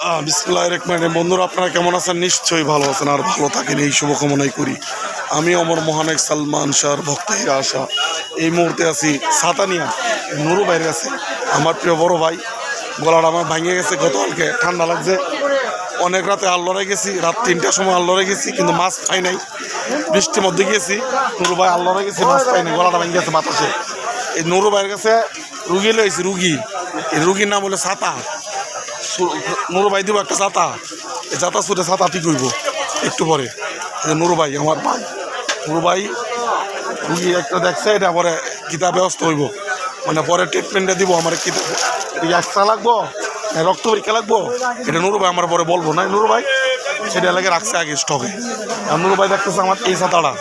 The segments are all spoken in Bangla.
বিসমুল্লাহ রহমান বন্ধুরা, আপনারা কেমন আছেন? নিশ্চয়ই ভালো আছেন আর ভালো থাকেন। এই শুভকামনাই করি। আমি অমর মহানায়ক সালমান শাহর ভক্ত হয়ে আসা। এই মুহূর্তে আছি সাতানিয়া, নুরু বাইরে আছে আমার প্রিয় বড় ভাই গলাটা আমার ভাঙে গেছে, গতকালকে ঠান্ডা লাগছে। অনেক রাতে আল্লরে গেছি, রাত তিনটার সময় আল্লরে গেছি, কিন্তু মাছ পাই নাই। বৃষ্টির মধ্যে গেছি নুরু ভাই আল্লরে গেছি, মাছ পাই নাই, গলাটা ভেঙে গেছে বাতাসে। এই নুরু ভাইয়ের কাছে রুগী লইছি, রুগী। এই রুগীর নাম হলো সাতা। নুরু ভাই দিব একটা ছাতা এই ছাতা সুরে ছাতা ঠিক হইব, একটু পরে। ভাই, আমার ভাই। নুরু ভাই রুগী একটা দেখছে, এটা পরে কিতাব ব্যবস্থা হইব। মানে পরে ট্রিটমেন্টটা দিব, আমার কিতাব এক্সট্রা লাগবো? রক্ত পরীক্ষা লাগবো? এটা নুরু ভাই আমার পরে বলব না নুরু ভাই? সেটা লাগে রাখছে আগে স্টকে আর নুরু ভাই দেখতেছে আমার এই ছাতাটা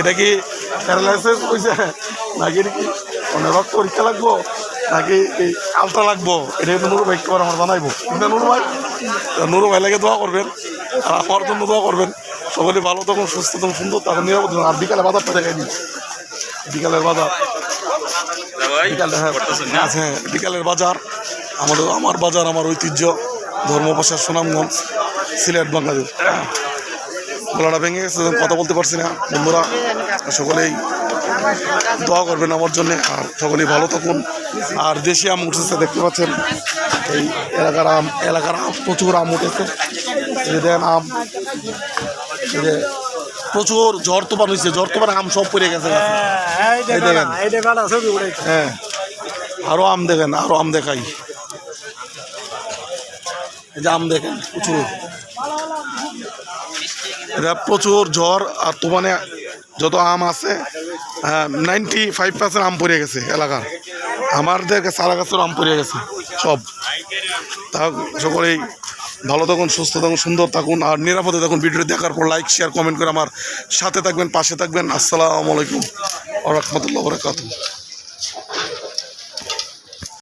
এটা কি প্যারালাইসিস হয়েছে নাকি মানে রক্ত পরীক্ষা লাগবো? নাকি এই আলট্রা লাগবো? এটা নুরু ভাই একবার আমার জানাইবো। কিন্তু নুরু ভাই নুরু ভাই লাগে দোয়া করবেন, আর আমার জন্য দোয়া করবেন। সকলে ভালো তখন সুস্থ তখন সুন্দর তখন নিরাপদ আর বিকালে বাজারটা দিই বিকালের বাজার। বিকালে হ্যাঁ হ্যাঁ বিকালের বাজার। আমাদের, আমার বাজার, আমার ঐতিহ্য। ধর্মপ্রসার সুনামগঞ্জ, সিলেট, বাংলাদেশ। গলাটা ভেঙে গেছে, কথা বলতে পারছি না। বন্ধুরা, সকলেই দোয়া করবেন আমার জন্য। আর সকলেই ভালো থাকুন। আর দেশি আম উঠেছে দেখতে পাচ্ছেন? এই এলাকার আম এলাকার আম প্রচুর আম উঠেছে। এই দেন আম। এই যে প্রচুর ঝড় তুফান হয়েছে। ঝড় তুফান আম সব পড়ে গেছে হ্যাঁ। আরও আম দেখেন আরও আম দেখাই। এই যে আম দেখেন প্রচুর। এটা প্রচুর ঝড় আর তুফানে যত আম আছে নাইনটি ফাইভ পার্সেন্ট আম পড়ে গেছে এলাকার। আমাদের সারা গাছের আম পড়ে গেছে, সব। তা সকলেই ভালো থাকুন, সুস্থ থাকুন, সুন্দর থাকুন, আর নিরাপদে থাকুন। ভিডিও দেখার পর লাইক শেয়ার কমেন্ট করে আমার সাথে থাকবেন, পাশে থাকবেন। আসসালামু আলাইকুম রহমতুল্লাহ বরকাত